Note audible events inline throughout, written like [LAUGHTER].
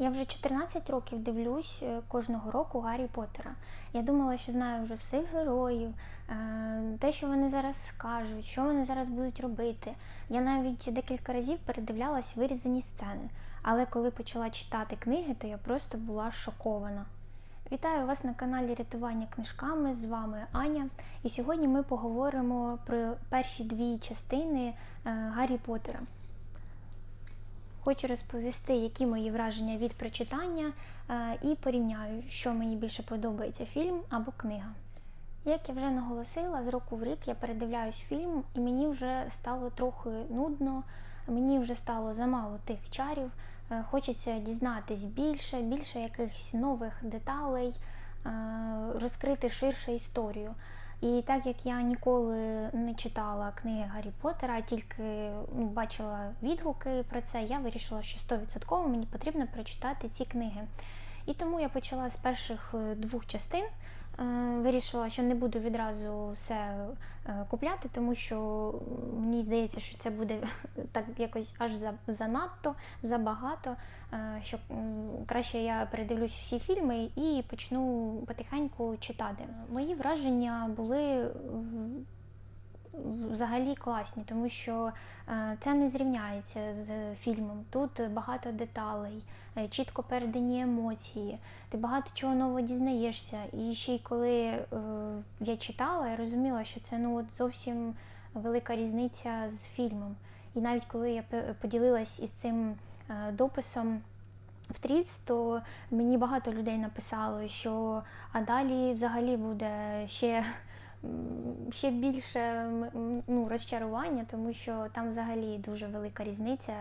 Я вже 14 років дивлюсь е, кожного року Гаррі Поттера. Я думала, що знаю вже всіх героїв, е, те, що вони зараз скажуть, що вони зараз будуть робити. Я навіть декілька разів передивлялась вирізані сцени. Але коли почала читати книги, то я просто була шокована. Вітаю вас на каналі Рятування книжками. З вами Аня. І сьогодні ми поговоримо про перші дві частини е, Гаррі Поттера. Хочу розповісти, які мої враження від прочитання, е, і порівняю, що мені більше подобається фільм або книга. Як я вже наголосила, з року в рік я передивляюсь фільм, і мені вже стало трохи нудно, мені вже стало замало тих чарів. Е, Хочеться дізнатись більше, більше якихось нових деталей, е, розкрити ширше історію. І так як я ніколи не читала книги Гаррі Поттера, а тільки бачила відгуки про це, я вирішила, що 100% мені потрібно прочитати ці книги. І тому я почала з перших е, двох частин. Е, Вирішила, що не буду відразу все е, купляти, тому що мені здається, що це буде [LAUGHS] так якось аж занадто, забагато. е, Що краще я передивлюсь всі фільми і почну потихеньку читати. Мої враження були взагалі класні, тому що е, це не зрівняється з фільмом. Тут багато деталей, е, чітко передані емоції, ти багато чого нового дізнаєшся. І ще й коли е, я читала, я розуміла, що це ну от зовсім велика різниця з фільмом. І навіть коли я поділилась із цим дописом. В Тріц, то мені багато людей написало, що а далі взагалі буде ще ще більше ну, розчарування, тому що там взагалі дуже велика різниця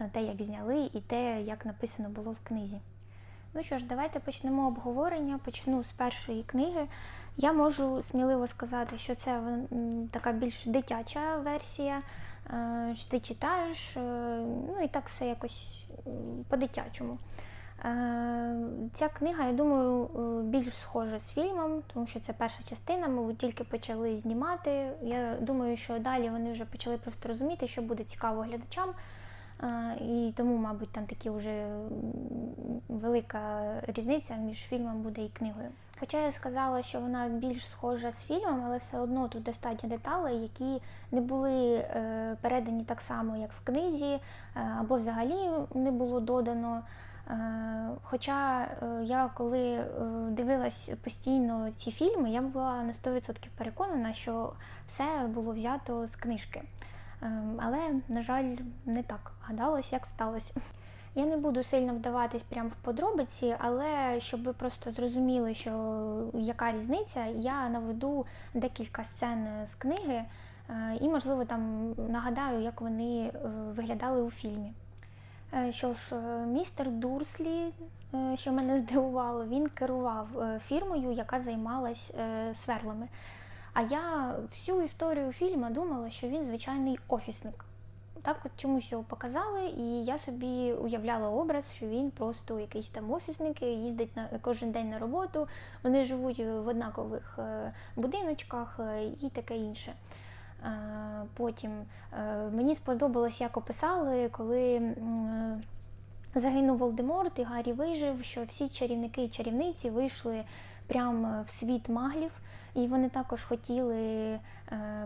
е, те, як зняли, і те, як написано було в книзі. Ну що ж, давайте почнемо обговорення. Почну з першої книги. Я можу сміливо сказати, що це така більш дитяча версія. е, Ти читаєш, е, ну і так все якось по-дитячому. Е, Ця книга, я думаю, е, більш схожа з фільмом, тому що це перша частина, ми тільки почали знімати. Я думаю, що далі вони вже почали просто розуміти, що буде цікаво глядачам. Е, І тому, мабуть, там такі вже велика різниця між фільмом буде і книгою. Хоча я сказала, що вона більш схожа з фільмом, але все одно тут достатньо деталей, які не були передані так само, як в книзі, або взагалі не було додано. Е, Хоча е, я коли е, дивилась постійно ці фільми, я була на 100% переконана, що все було взято з книжки. Але, на жаль, не так гадалось, як сталося. Я не буду сильно вдаватись прямо в подробиці, але щоб ви просто зрозуміли, що яка різниця, я наведу декілька сцен з книги і, можливо, там нагадаю, як вони виглядали у фільмі. Е, Що ж, е, містер Дурслі, е, що мене [LAUGHS] здивувало, він керував фірмою, яка займалась сверлами. А я всю історію фільму думала, що він звичайний офісник. Так от чомусь його показали, і я собі уявляла образ, що він просто якийсь там офісник, їздить на кожен день на роботу, вони живуть в однакових будиночках і таке інше. Е, Потім е, мені сподобалось, як описали, коли загинув Волдеморт і Гаррі вижив, що всі чарівники і чарівниці вийшли прямо в світ маглів, і вони також хотіли е,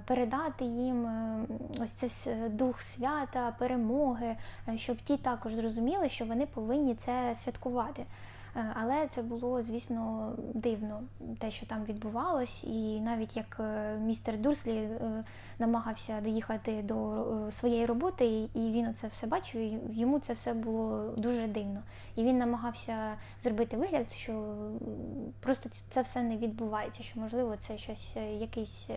передати їм е, ось цей дух свята, перемоги, е, щоб ті також зрозуміли, що вони повинні це святкувати. Е, Але це було, звісно, дивно, те, що там відбувалось, і навіть як е, містер Дурслі е, намагався доїхати до своєї роботи, і він це все бачив, і йому це все було дуже дивно. І він намагався зробити вигляд, що просто це все не відбувається, що можливо це щось якийсь,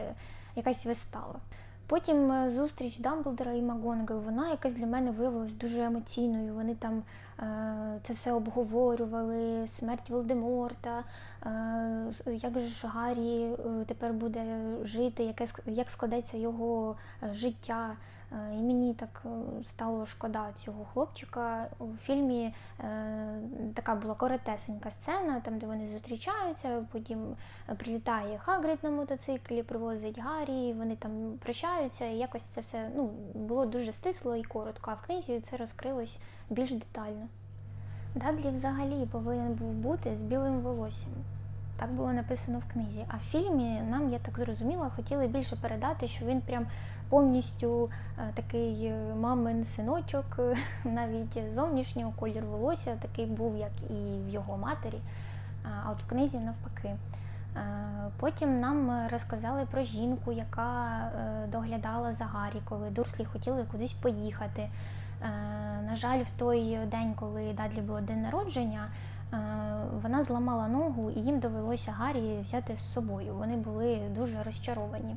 якась вистава. Потім е, зустріч Дамблдора і Макгонагал, вона якась для мене виявилась дуже емоційною. Вони там е, це все обговорювали, смерть Волдеморта, е, як же ж Гаррі тепер буде жити, як складеться його життя. Е, І мені так е, стало шкода цього хлопчика. У фільмі е, така була коротесенька сцена, там, де вони зустрічаються, потім прилітає Хагрид на мотоциклі, привозить Гаррі, вони там прощаються, і якось це все ну, було дуже стисло і коротко, а в книзі це розкрилось більш детально. Дадлі взагалі повинен був бути з білим волоссям. Так було написано в книзі. А в фільмі нам, я так зрозуміла, хотіли більше передати, що він прям повністю е, такий е, мамин синочок, е, [LAUGHS] навіть зовнішнього кольору волосся такий був, як і в його матері. А от в книзі навпаки. Потім нам розказали про жінку, яка доглядала за Гаррі, коли Дурслі хотіли кудись поїхати. На жаль, в той день, коли Дадлі було день народження, вона зламала ногу і їм довелося Гаррі взяти з собою. Вони були дуже розчаровані.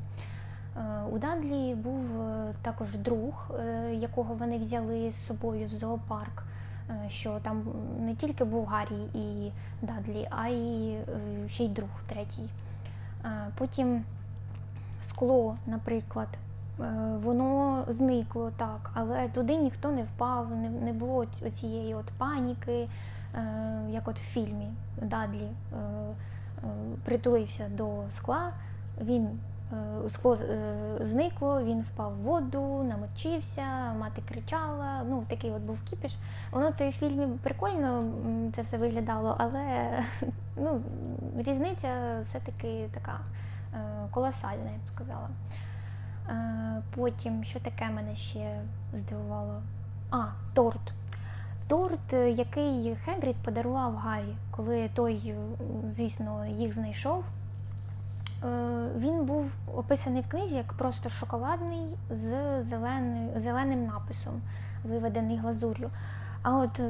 Е, У Дадлі був е, також друг, е, якого вони взяли з собою в зоопарк. е, Що там не тільки був Гаррі і Дадлі, а й е, ще й друг третій. Е, Потім скло, наприклад, е, воно зникло так, але туди ніхто не впав, не, було оцієї от паніки, е, як от в фільмі Дадлі е, е, притулився до скла, він е, скло е, зникло, він впав в воду, намочився, мати кричала. Ну, такий от був кіпіш. Воно в той фільмі прикольно це все виглядало, але [LAUGHS] ну, різниця все-таки така е, колосальна, я б сказала. Е, Потім, що таке мене ще здивувало? А, торт. Торт, е, який Хегрід подарував Гаррі, коли той, е, звісно, їх знайшов. Е, Він був описаний в книзі як просто шоколадний з зеленою, зеленим написом, виведений глазур'ю. А от е,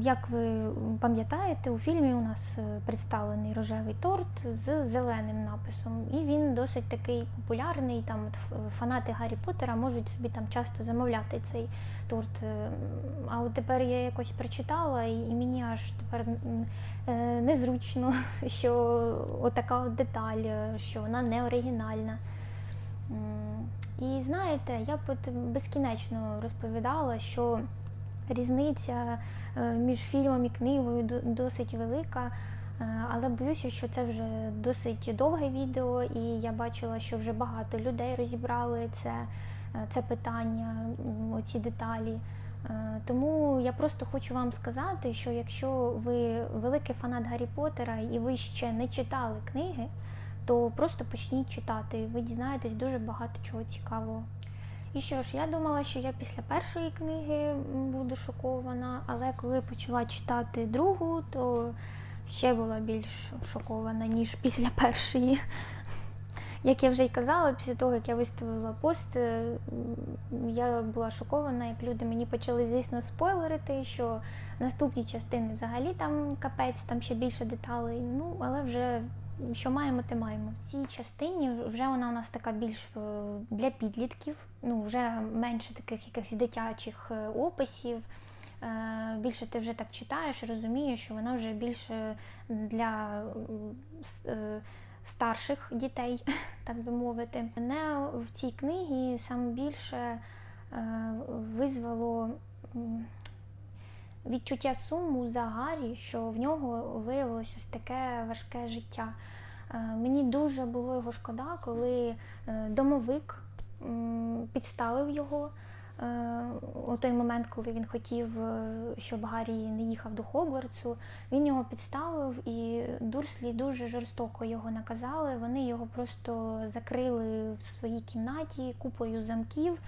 як ви пам'ятаєте, у фільмі у нас е, представлений рожевий торт з зеленим написом, і він досить такий популярний. Там от фанати Гаррі Поттера можуть собі там часто замовляти цей торт. Е, А от тепер я якось прочитала, і мені аж тепер незручно, [LAUGHS] що отака от деталь, що вона не оригінальна. І знаєте, я б от безкінечно розповідала, що різниця е, між фільмом і книгою досить велика. Е, Але боюся, що це вже досить довге відео, і я бачила, що вже багато людей розібрали це, е, це питання, м, оці деталі. Тому я просто хочу вам сказати, що якщо ви великий фанат Гаррі Поттера і ви ще не читали книги, то просто почніть читати, ви дізнаєтесь дуже багато чого цікавого. І що ж, я думала, що я після першої книги буду шокована, але коли почала читати другу, то ще була більш шокована, ніж після першої. Як я вже й казала, після того, як я виставила пост, е, я була шокована, як люди мені почали, звісно, спойлерити, що наступні частини взагалі там капець, там ще більше деталей. Ну, але вже що маємо, те маємо. В цій частині вже вона у нас така більш е, для підлітків, ну вже менше таких якихось дитячих е, описів. Е, Більше ти вже так читаєш і розумієш, що вона вже більше для старших дітей, [LAUGHS] так би мовити. Мене в цій книгі саме більше визвало відчуття суму за Гаррі, що в нього виявилося ось таке важке життя. Е, Мені дуже було його шкода, коли е, домовик підставив його е, у той момент, коли він хотів, щоб Гаррі не їхав до Хогвартсу. Він його підставив, і Дурслі дуже жорстоко його наказали. Вони його просто закрили в своїй кімнаті купою замків.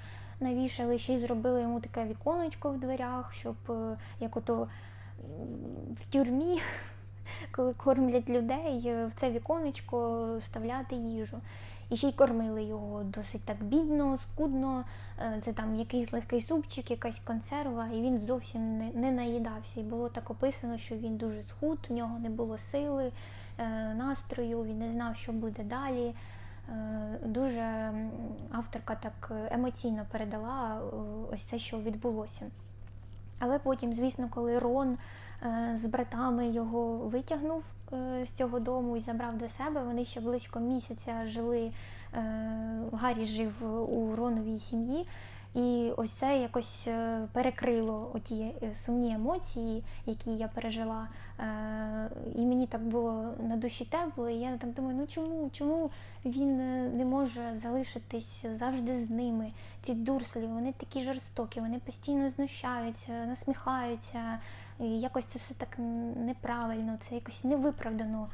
Навішали ще й зробили йому таке віконечко в дверях, щоб е, як ото в тюрмі, [LAUGHS] коли кормлять людей, е, в це віконечко вставляти їжу. І ще й кормили його досить так бідно, скудно. Е, Це там якийсь легкий супчик, якась консерва, і він зовсім не, не наїдався. І було так описано, що він дуже схуд, у нього не було сили, настрою, він не знав, що буде далі. Е, Дуже авторка так емоційно передала е, ось це, що відбулося. Але потім, звісно, коли Рон е, з братами його витягнув е, з цього дому і забрав до себе, вони ще близько місяця жили. е, Гаррі жив у Роновій сім'ї, і ось це якось е, перекрило оті е, сумні емоції, які я пережила. Е, І мені так було на душі тепло. І я так думаю, ну чому, чому він не може залишитись завжди з ними? Ці дурслі, вони такі жорстокі, вони постійно знущаються, насміхаються. І якось це все так неправильно, це якось невиправдано,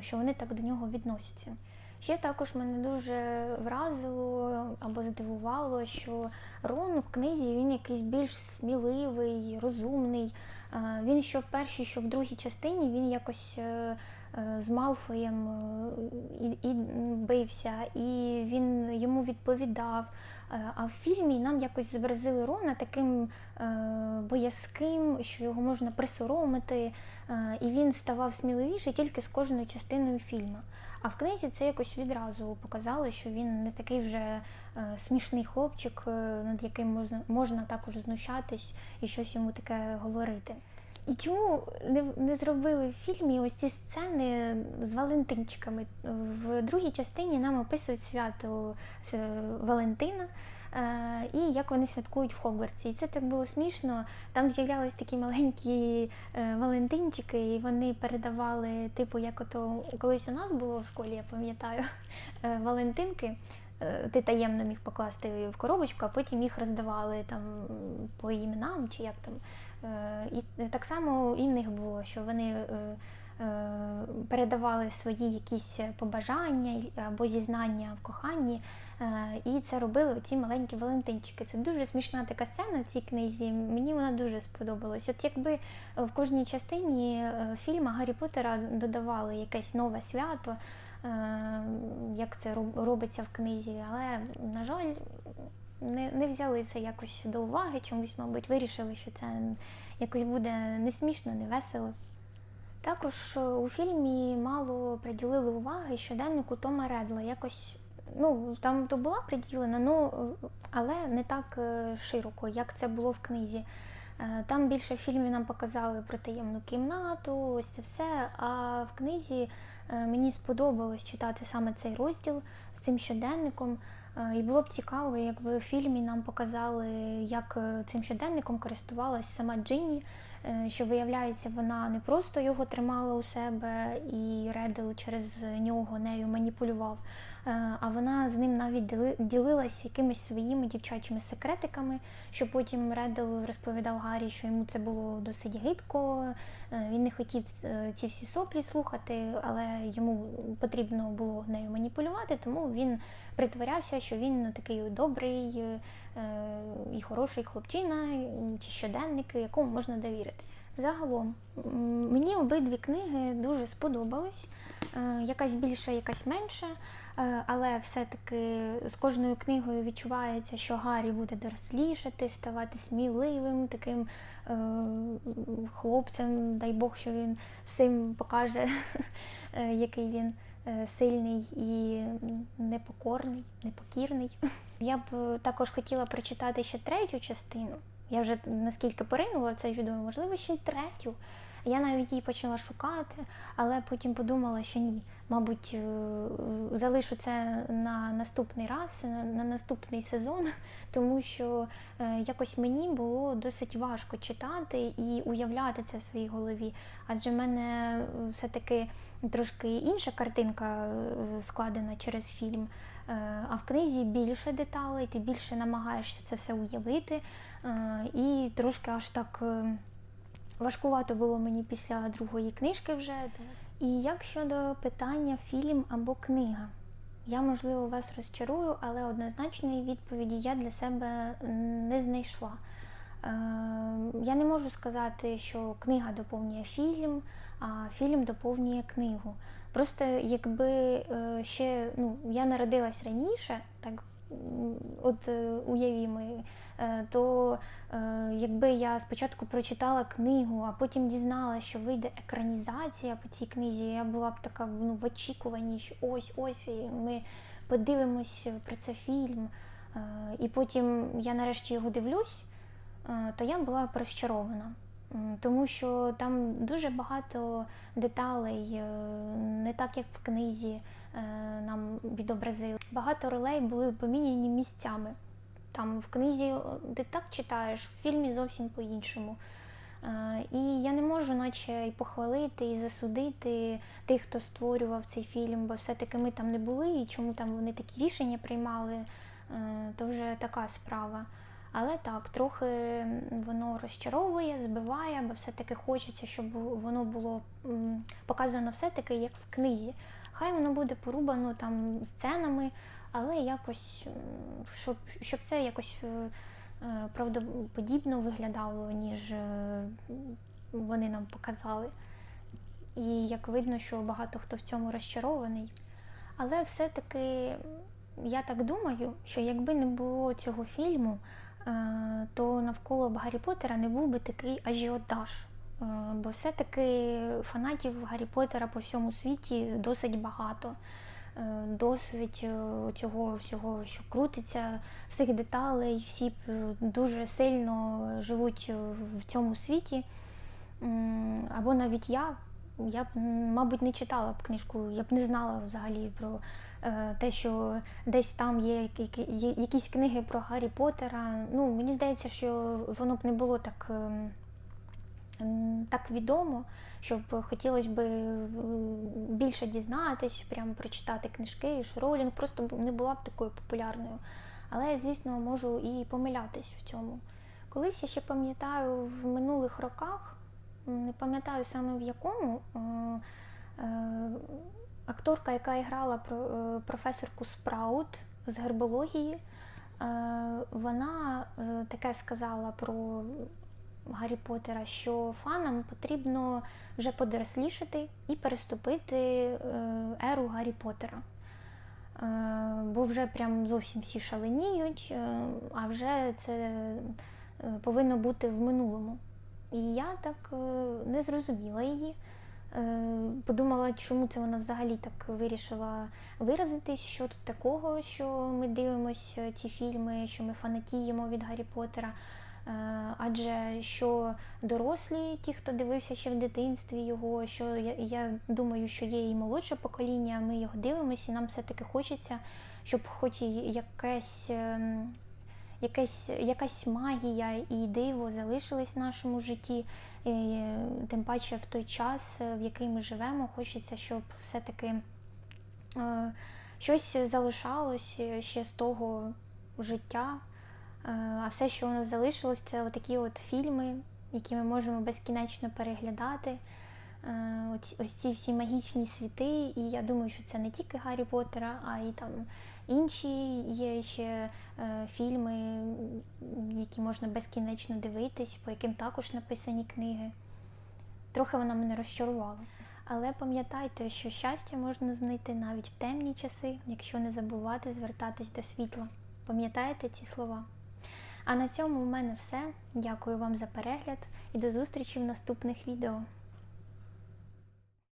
що вони так до нього відносяться. Ще також мене дуже вразило або здивувало, що Рон в книзі він якийсь більш сміливий, розумний. Е, Він що в першій, що в другій частині він якось е, е, з Малфоєм і, і бився, і він йому відповідав. А в фільмі нам якось зобразили Рона таким боязким, що його можна присоромити, і він ставав сміливіший тільки з кожною частиною фільму. А в книзі це якось відразу показали, що він не такий вже е, смішний хлопчик, е, над яким можна, можна також знущатись і щось йому таке говорити. І чому не, не зробили в фільмі ось ці сцени з Валентинчиками? В другій частині нам описують свято С- Валентина. Е, І як вони святкують в Хогвартсі. І це так було смішно. Там з'являлись такі маленькі е, Валентинчики, і вони передавали, типу, як ото колись у нас було в школі, я пам'ятаю, е, Валентинки. Ти таємно міг покласти в коробочку, а потім їх роздавали там по іменам чи як там. І так само і в них було, що вони передавали свої якісь побажання або зізнання в коханні. Е, І це робили оці маленькі Валентинчики. Це дуже смішна така сцена в цій книзі. Мені вона дуже сподобалась. От якби в кожній частині е, фільму Гаррі Поттера додавали якесь нове свято, е, як це робиться в книзі, але, на жаль, не, не взяли це якось до уваги, чомусь, мабуть, вирішили, що це якось буде не смішно, не весело. Також е, у фільмі мало приділили уваги щоденнику Тома Редла. Якось ну там то була приділена, ну але не так е, широко, як це було в книзі. Е, Там більше в фільмі нам показали про таємну кімнату, ось це все. А в книзі е, мені сподобалось читати саме цей розділ з цим щоденником. І було б цікаво, якби в фільмі нам показали, як цим щоденником користувалась сама Джинні, що виявляється, вона не просто його тримала у себе і Редл через нього нею маніпулював, а вона з ним навіть діли- ділилась якимись своїми дівчачими секретиками, що потім Редл розповідав Гаррі, що йому це було досить гидко. е, Він не хотів е, ці всі соплі слухати, але йому потрібно було нею маніпулювати, тому він притворявся, що він ну, такий добрий е, е, і хороший хлопчина чи щоденник, якому можна довіритись. Загалом мені обидві книги дуже сподобались. Е, Якась більша, якась менша. Е, Але все-таки з кожною книгою відчувається, що Гаррі буде дорослішати, ставати сміливим, таким е, хлопцем. Дай Бог, що він всім покаже, [LAUGHS] е, який він е, сильний і непокорний, непокірний. [LAUGHS] Я б також хотіла прочитати ще третю частину. Я вже наскільки поринула це чудово, можливо, ще й третю. Я навіть її почала шукати, але потім подумала, що ні. Мабуть, е, залишу це на наступний раз, на, на наступний сезон, [LAUGHS] тому що е, якось мені було досить важко читати і уявляти це в своїй голові. Адже в мене все-таки трошки інша картинка е, складена через фільм. А в книзі більше деталей, ти більше намагаєшся це все уявити. І трошки аж так важкувато було мені після другої книжки вже. І як щодо питання фільм або книга? Я, можливо, вас розчарую, але однозначної відповіді я для себе не знайшла. Е, Я не можу сказати, що книга доповнює фільм, а фільм доповнює книгу. Просто якби е, ще ну, я народилась раніше, так от е, уявімо, е, то е, якби я спочатку прочитала книгу, а потім дізналася, що вийде екранізація по цій книзі, я була б така ну, в очікуванні, що ось ось ми подивимось про це фільм. І потім я нарешті його дивлюсь, то я була розчарована. Тому що там дуже багато деталей, не так як в книзі нам відобразили. Багато ролей були поміняні місцями. Там в книзі е, ти так читаєш, в фільмі зовсім по-іншому. Е, І я не можу, наче і похвалити, і засудити тих, хто створював цей фільм, бо все-таки ми там не були, і чому там вони такі рішення приймали, е, то вже така справа. Але так, трохи воно розчаровує, збиває, бо все-таки хочеться, щоб воно було показано все-таки як в книзі. Хай воно буде порубано там сценами, але якось, щоб, щоб це якось е, е, правдоподібно виглядало, ніж е, вони нам показали. І як видно, що багато хто в цьому розчарований. Але все-таки я так думаю, що якби не було цього фільму, то навколо Гаррі Поттера не був би такий ажіотаж. Е, Бо все-таки фанатів Гаррі Поттера по всьому світі досить багато. Е, Досить е, цього всього, що крутиться, всіх деталей, всі дуже сильно живуть в цьому світі. Або навіть я, я б, мабуть, не читала б книжку, я б не знала взагалі про те, що десь там є, якісь книги про Гаррі Поттера. Ну, мені здається, що воно б не було так, ем, так відомо, щоб хотілося б більше дізнатись, прямо прочитати книжки, що Роулінг просто не була б такою популярною. Але я, звісно, можу і помилятись в цьому. Колись я ще пам'ятаю в минулих роках, не пам'ятаю саме в якому, е, акторка, яка грала е, професорку Спраут з гербології, е, вона таке сказала про Гаррі Поттера, що фанам потрібно вже подорослішати і переступити е, еру Гаррі Поттера. Е, Бо вже прям зовсім всі шаленіють, е, а вже це повинно бути в минулому. І я так не зрозуміла її. Подумала, чому це вона взагалі так вирішила виразитись, що тут такого, що ми дивимося ці фільми, що ми фанатіємо від Гаррі Поттера. Е, Адже що дорослі, ті, хто дивився ще в дитинстві його, що я, я думаю, що є і молодше покоління, ми його дивимося, і нам все-таки хочеться, щоб хоч і якесь, ем, якесь, якась магія і диво залишились в нашому житті. І, тим паче в той час, е, в який ми живемо, хочеться, щоб все-таки е, щось залишалось ще з того життя. Е, А все, що у нас залишилось, це такі от фільми, які ми можемо безкінечно переглядати. Е, Ось, ці всі магічні світи. І я думаю, що це не тільки Гаррі Поттера, а й там інші є ще е, фільми, які можна безкінечно дивитись, по яким також написані книги. Трохи вона мене розчарувала. Але пам'ятайте, що щастя можна знайти навіть в темні часи, якщо не забувати звертатись до світла. Пам'ятаєте ці слова? А на цьому в мене все. Дякую вам за перегляд і до зустрічі в наступних відео.